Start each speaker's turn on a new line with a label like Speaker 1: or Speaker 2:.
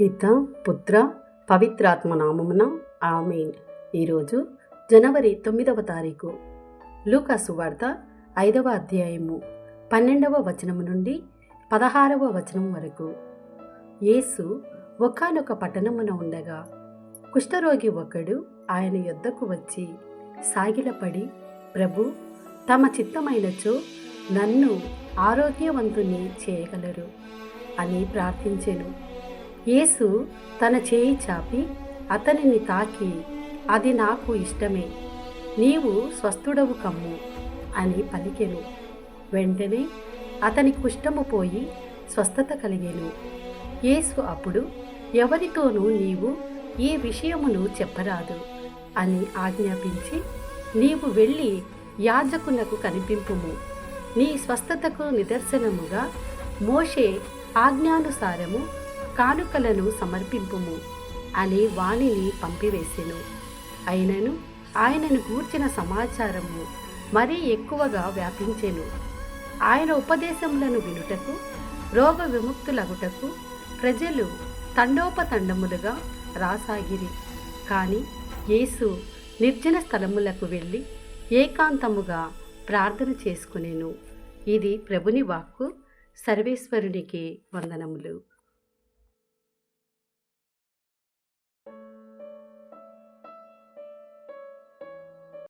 Speaker 1: పిత పుత్ర పవిత్రాత్మ నామమున ఆమెన్. ఈరోజు జనవరి తొమ్మిదవ తారీఖు. లూకాసు వార్త ఐదవ అధ్యాయము పన్నెండవ వచనము నుండి పదహారవ వచనం వరకు. యేసు ఒకానొక పట్టణమున ఉండగా కుష్ఠరోగి ఒకడు ఆయన యొద్దకు వచ్చి సాగిలపడి ప్రభు తమ చిత్తమైనచో నన్ను ఆరోగ్యవంతుని చేయగలరు అని ప్రార్థించెను. యేసు తన చేయి చాపి అతనిని తాకి అది నాకు ఇష్టమే నీవు స్వస్థుడవు కమ్ము అని పలికెను. వెంటనే అతని కుష్టము పోయి స్వస్థత కలిగేను. యేసు అప్పుడు ఎవరితోనూ నీవు ఈ విషయమును చెప్పరాదు అని ఆజ్ఞాపించి నీవు వెళ్ళి యాజకునకు కనిపింపుము. నీ స్వస్థతకు నిదర్శనముగా మోషే ఆజ్ఞానుసారము కానుకలను సమర్పింపుము. అని వాణిని పంపివేసెను. అయినను ఆయనను గూర్చిన సమాచారము మరీ ఎక్కువగా వ్యాపించెను. ఆయన ఉపదేశములను వినుటకు రోగ విముక్తులగుటకు ప్రజలు తండోపతండములుగా రాసాగిరి. కానీ యేసు నిర్జన స్థలములకు వెళ్ళి ఏకాంతముగా ప్రార్థన చేసుకునేను. ఇది ప్రభుని వాక్కు సర్వేశ్వరునికి వందనములు.